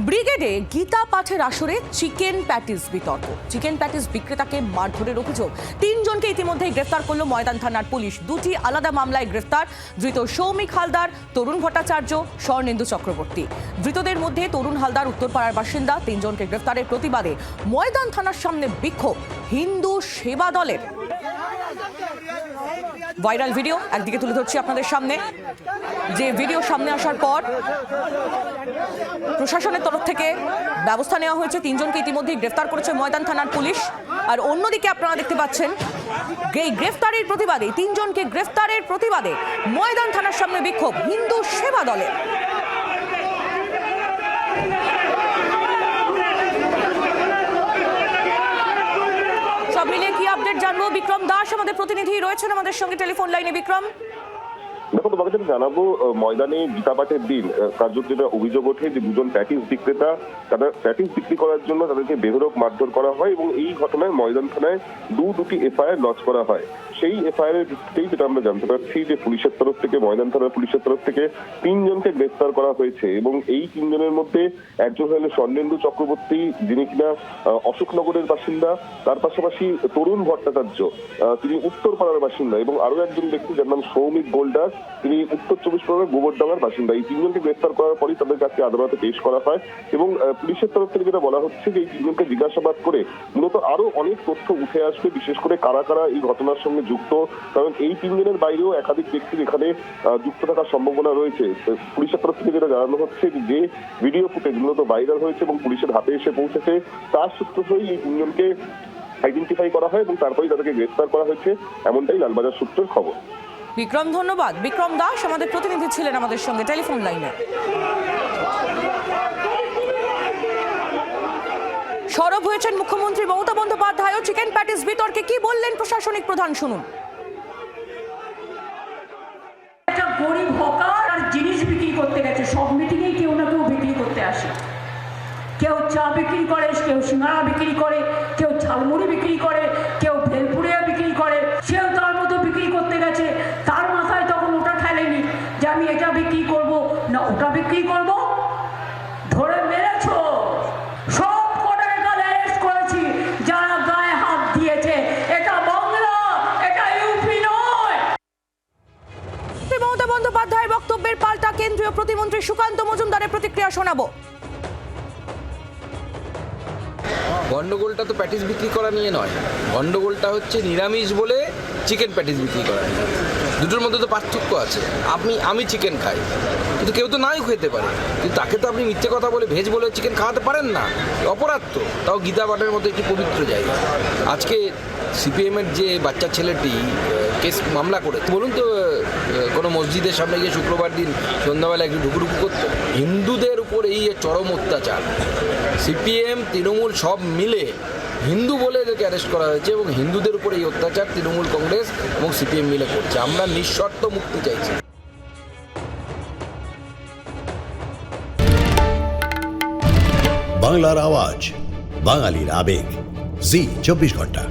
ব্রিগেডে গীতা পাঠের আসরে চিকেন প্যাটিস বিতর্ক। চিকেন প্যাটিস বিক্রেতাকে মারধরের অভিযোগ। তিনজনকে ইতিমধ্যেই গ্রেফতার করল ময়দান থানার পুলিশ। দুটি আলাদা মামলায় গ্রেফতার। ধৃত সৌমিক হালদার, তরুণ ভট্টাচার্য, স্বর্ণেন্দু চক্রবর্তী। ধৃতদের মধ্যে তরুণ হালদার, উত্তরপাড়ার বাসিন্দা। তিনজনকে গ্রেফতারের প্রতিবাদে ময়দান থানার সামনে বিক্ষোভ। হিন্দু সেবা দলের ভাইরাল ভিডিও একদিকে তুলে ধরছি আপনাদের সামনে। যে ভিডিও সামনে আসার পর প্রশাসনের তরফ থেকে ব্যবস্থা নেওয়া হয়েছে। তিনজনকে ইতিমধ্যে গ্রেফতার করেছে ময়দান থানার পুলিশ। আর অন্যদিকে আপনারা দেখতে পাচ্ছেন, এই গ্রেফতারের প্রতিবাদে, তিনজনকে গ্রেফতারের প্রতিবাদে ময়দান থানার সামনে বিক্ষোভ। হিন্দু সেবা দলের সব মিলিয়ে কি আপডেট জানব বিক্রম দাস আমাদের প্রতিনিধি রয়েছেন আমাদের সঙ্গে। টেলিফোন লাইনে বিক্রম। দেখো তোমাকে যেটা জানাব ময়দানে গীতাপাঠের দিন কার্যত যেটা অভিযোগ ওঠে যে দুজন প্যাটিস বিক্রেতা তারা প্যাটিস বিক্রি করার জন্য তাদেরকে বেধরক মারধর করা হয় এবং এই ঘটনায় ময়দান থানায় দু দুটি এফআইআর লঞ্চ করা হয়। সেই এফআইআর এর ভিত্তিতেই যেটা আমরা জানতে পারছি যে পুলিশের তরফ থেকে, ময়দান থানার পুলিশের তরফ থেকে তিনজনকে গ্রেফতার করা হয়েছে এবং এই তিনজনের মধ্যে একজন হলেন স্বর্ণেন্দু চক্রবর্তী, যিনি কিনা অশোকনগরের বাসিন্দা, তার পাশাপাশি তরুণ ভট্টাচার্য তিনি উত্তরপাড়ার বাসিন্দা এবং আরও একজন ব্যক্তি যার নাম সৌমিক গোল্ডার তিনি উত্তর চব্বিশ পরগনার গোবরডাঙ্গার বাসিন্দা। এই তিনজনকে গ্রেফতার করার পরই তাদের কাছে আদালতে পেশ করা হয় এবং পুলিশের তরফ থেকে যেটা বলা হচ্ছে যে এই তিনজনকে জিজ্ঞাসাবাদ করে মূলত আরও অনেক তথ্য উঠে আসবে, বিশেষ করে কারা কারা এই ঘটনার সঙ্গে যুক্ত। কারণ এই তিনজনের বাইরেও একাধিক ব্যক্তির এখানে যুক্ত থাকার সম্ভাবনা রয়েছে। পুলিশের তরফ থেকে যেটা জানানো হচ্ছে যে ভিডিও ফুটেজ মূলত ভাইরাল হয়েছে এবং পুলিশের হাতে এসে পৌঁছেছে, তার সূত্র ধরেই এই তিনজনকে আইডেন্টিফাই করা হয় এবং তারপরেই তাদেরকে গ্রেফতার করা হয়েছে। এমনটাই লালবাজার সূত্রের খবর। বিক্রম, ধন্যবাদ। বিক্রম দাস আমাদের প্রতিনিধি ছিলেন আমাদের সঙ্গে টেলিফোন লাইনে। সরব হয়েছেন মুখ্যমন্ত্রী মমতা বন্দ্যোপাধ্যায় চিকেন প্যাটিস বিতর্কে কি বললেন প্রশাসনিক প্রধান? শুনুন। গরিব হকার আর জিনিস বিক্রি করতে গেছে। সব মিটিংয়েই কেউ না কেউ বিক্রি করতে আসে। কেউ চা বিক্রি করে, কেউ সিঙ্গাড়া বিক্রি করে, কেউ ঝালমুড়ি বিক্রি করে, কেউ ভেলপুরিয়া বিক্রি করে। সেও তার কেন্দ্রীয় প্রতিমন্ত্রী সুকান্ত মজুমদারের প্রতিক্রিয়া শোনাবো। গন্ডগোলটা তো প্যাটিস বিক্রি করা নিয়ে নয়। গন্ডগোলটা হচ্ছে নিরামিষ বলে চিকেন প্যাটিস বিক্রি করা দুটোর মধ্যে তো পার্থক্য আছে। আপনি, আমি চিকেন খাই। কিন্তু কেউ তো নাই খেতে পারে। কিন্তু তাকে তো আপনি মিথ্যে কথা বলে ভেজ বলে চিকেন খাওয়াতে পারেন না। অপরাধ তো। তাও গীতা পাঠের মতো একটি পবিত্র জায়গা। আজকে সিপিএমের যে বাচ্চা ছেলেটি কেস মামলা করে বলুন তো কোনো মসজিদের সামনে গিয়ে শুক্রবার দিন সন্ধ্যাবেলা একটু ঢুকুঢুকু করতো। হিন্দুদের উপর এই চরম অত্যাচার, সিপিএম, তৃণমূল সব মিলে হিন্দু বলে এদেরকে অ্যারেস্ট করা হয়েছে এবং হিন্দুদের উপর এই অত্যাচার তৃণমূল কংগ্রেস এবং সিপিএম মিলে করছে। আমরা নিঃশর্ত মুক্তি চাইছি। বাংলার আওয়াজ, বাঙালির আবেগ। জি, চব্বিশ ঘণ্টা।